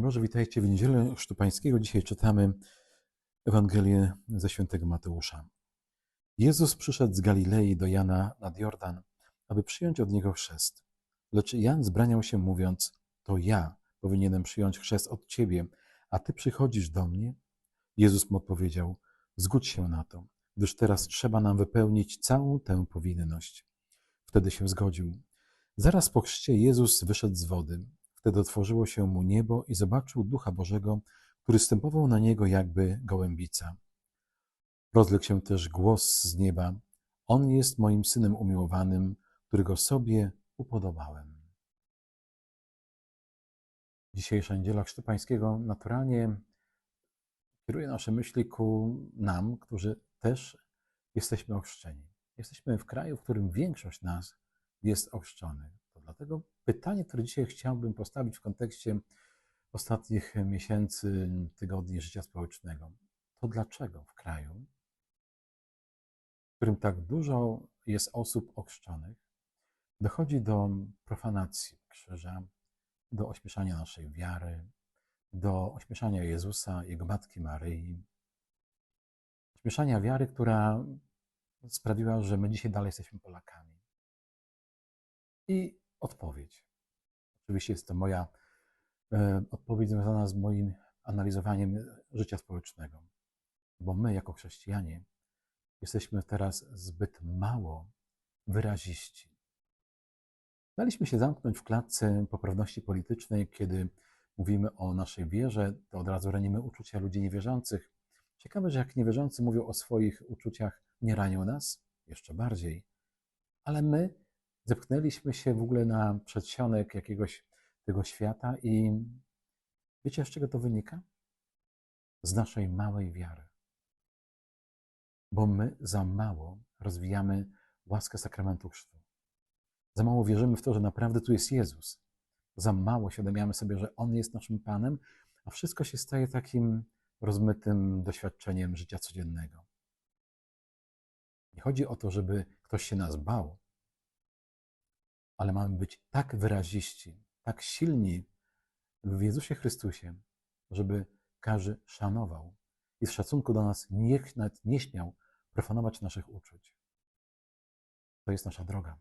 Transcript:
Boże, witajcie w Niedzielę Chrztu Pańskiego. Dzisiaj czytamy Ewangelię ze świętego Mateusza. Jezus przyszedł z Galilei do Jana nad Jordan, aby przyjąć od niego chrzest. Lecz Jan zbraniał się, mówiąc: To ja powinienem przyjąć chrzest od ciebie, a ty przychodzisz do mnie? Jezus mu odpowiedział: Zgódź się na to, gdyż teraz trzeba nam wypełnić całą tę powinność. Wtedy się zgodził. Zaraz po chrzcie Jezus wyszedł z wody. Wtedy otworzyło się mu niebo i zobaczył Ducha Bożego, który stępował na niego jakby gołębica. Rozległ się też głos z nieba: On jest moim synem umiłowanym, którego sobie upodobałem. Dzisiejsza niedziela Chrztu Pańskiego naturalnie kieruje nasze myśli ku nam, którzy też jesteśmy ochrzczeni. Jesteśmy w kraju, w którym większość nas jest ochrzczonych. Dlatego pytanie, które dzisiaj chciałbym postawić w kontekście ostatnich miesięcy, tygodni życia społecznego, to dlaczego w kraju, w którym tak dużo jest osób ochrzczonych, dochodzi do profanacji krzyża, do ośmieszania naszej wiary, do ośmieszania Jezusa, Jego Matki Maryi, ośmieszania wiary, która sprawiła, że my dzisiaj dalej jesteśmy Polakami. I odpowiedź. Oczywiście jest to moja e, odpowiedź związana z moim analizowaniem życia społecznego, bo my, jako chrześcijanie, jesteśmy teraz zbyt mało wyraziści. Daliśmy się zamknąć w klatce poprawności politycznej, kiedy mówimy o naszej wierze, to od razu ranimy uczucia ludzi niewierzących. Ciekawe, że jak niewierzący mówią o swoich uczuciach, nie ranią nas, jeszcze bardziej. Ale my zepchnęliśmy się w ogóle na przedsionek jakiegoś tego świata i wiecie, z czego to wynika? Z naszej małej wiary. Bo my za mało rozwijamy łaskę sakramentu chrztu. Za mało wierzymy w to, że naprawdę tu jest Jezus. Za mało świadomiamy sobie, że On jest naszym Panem, a wszystko się staje takim rozmytym doświadczeniem życia codziennego. Nie chodzi o to, żeby ktoś się nas bał, ale mamy być tak wyraziści, tak silni w Jezusie Chrystusie, żeby każdy szanował i z szacunku do nas nawet nie śmiał profanować naszych uczuć. To jest nasza droga.